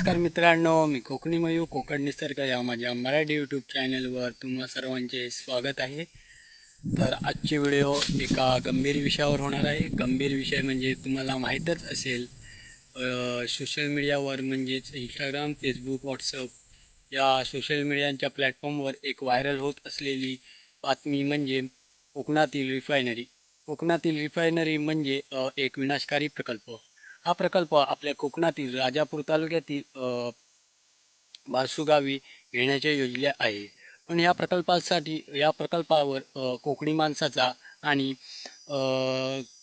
नमस्कार मित्रांनो मी कोकणी मयू कोकण निसर्ग या माझ्या मराठी यूट्यूब चॅनलवर तुम्हा सर्वांचे स्वागत आहे. तर आजची व्हिडिओ एका गंभीर विषयावर होणार आहे. गंभीर विषय म्हणजे तुम्हाला माहीतच असेल सोशल मीडियावर म्हणजेच इंस्टाग्राम फेसबुक व्हॉट्सअप या सोशल मीडियाच्या प्लॅटफॉर्मवर एक व्हायरल होत असलेली बातमी म्हणजे कोकणातील रिफायनरी कोकणातील रिफायनरी म्हणजे एक विनाशकारी प्रकल्प. हा प्रकल्प आपल्या कोकणातील राजापूर तालुक्यातील बासुगावी येण्याच्या घेण्याचे योजले आहे. पण या प्रकल्पासाठी या प्रकल्पावर कोकणी माणसाचा आणि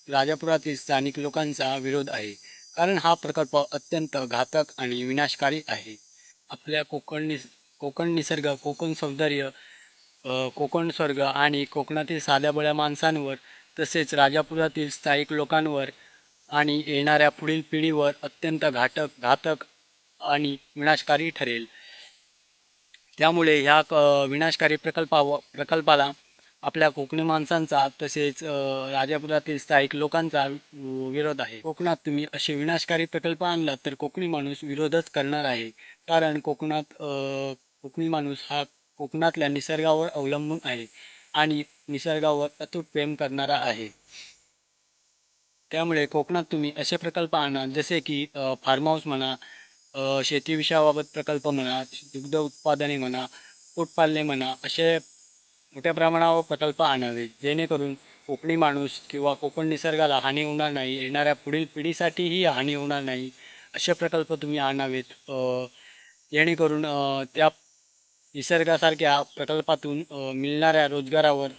राजापुरातील स्थानिक लोकांचा विरोध आहे. कारण हा प्रकल्प अत्यंत घातक आणि विनाशकारी आहे. आपल्या कोकण निस कोकण निसर्ग कोकण सौंदर्य कोकण स्वर्ग आणि कोकणातील साध्या बळ्या माणसांवर तसेच राजापुरातील स्थायिक लोकांवर आणि येणाऱ्या पुढील पिढीवर अत्यंत घातक घातक आणि विनाशकारी ठरेल. त्यामुळे ह्या क विनाशकारी प्रकल्पाव प्रकल्पाला आपल्या कोकणी माणसांचा तसेच राजापुरातील स्थायिक लोकांचा विरोध आहे. कोकणात तुम्ही असे विनाशकारी प्रकल्प आणला तर कोकणी माणूस विरोधच करणार आहे. कारण कोकणात कोकणी माणूस हा कोकणातल्या निसर्गावर अवलंबून आहे आणि निसर्गावर अतूट प्रेम करणारा आहे. त्यामुळे कोकणात तुम्ही असे प्रकल्प आणा जसे की फार्म हाऊस म्हणा शेतीविषयाबाबत प्रकल्प म्हणा दुग्ध उत्पादने म्हणा कुक्कुटपालने म्हणा असे मोठ्या प्रमाणावर प्रकल्प आणावे जेणेकरून कोकणी माणूस किंवा कोकण निसर्गाला हानी होणार नाही येणाऱ्या पुढील पिढीसाठीही हानी होणार नाही असे प्रकल्प तुम्ही आणावेत. जेणेकरून त्या निसर्गासारख्या प्रकल्पातून मिळणाऱ्या रोजगारावर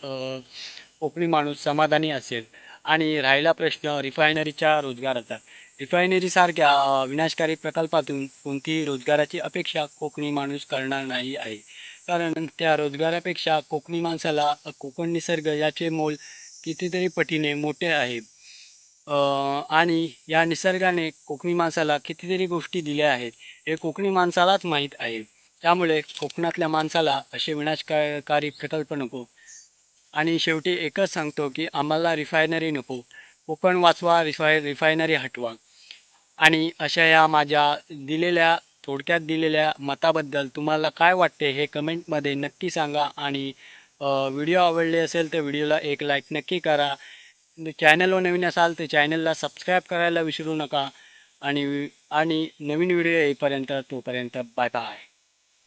कोकणी माणूस समाधानी असेल. आणि राहिला प्रश्न रिफायनरीच्या रोजगाराचा. रिफायनरीसारख्या विनाशकारी प्रकल्पातून कोणतीही रोजगाराची अपेक्षा कोकणी माणूस करणार नाही आहे. कारण त्या रोजगारापेक्षा कोकणी माणसाला कोकण निसर्ग याचे मोल कितीतरी पटीने मोठे आहे. आणि या निसर्गाने कोकणी माणसाला कितीतरी गोष्टी दिल्या आहेत हे कोकणी माणसालाच माहीत आहे. त्यामुळे कोकणातल्या माणसाला असे विनाशकारी प्रकल्प नको. आणि शेवटी एकच सांगतो की आम्हाला रिफायनरी नको. कोकण वाचवा रिफाय रिफायनरी हटवा. आणि अशा या माझ्या दिलेल्या थोडक्यात दिलेल्या मताबद्दल तुम्हाला काय वाटते हे कमेंटमध्ये नक्की सांगा. आणि व्हिडिओ आवडले असेल तर व्हिडिओला एक लाईक नक्की करा. चॅनलवर नवीन असाल तर चॅनलला सबस्क्राईब करायला विसरू नका. आणि आणि नवीन व्हिडिओ येईपर्यंत तोपर्यंत बाय बाय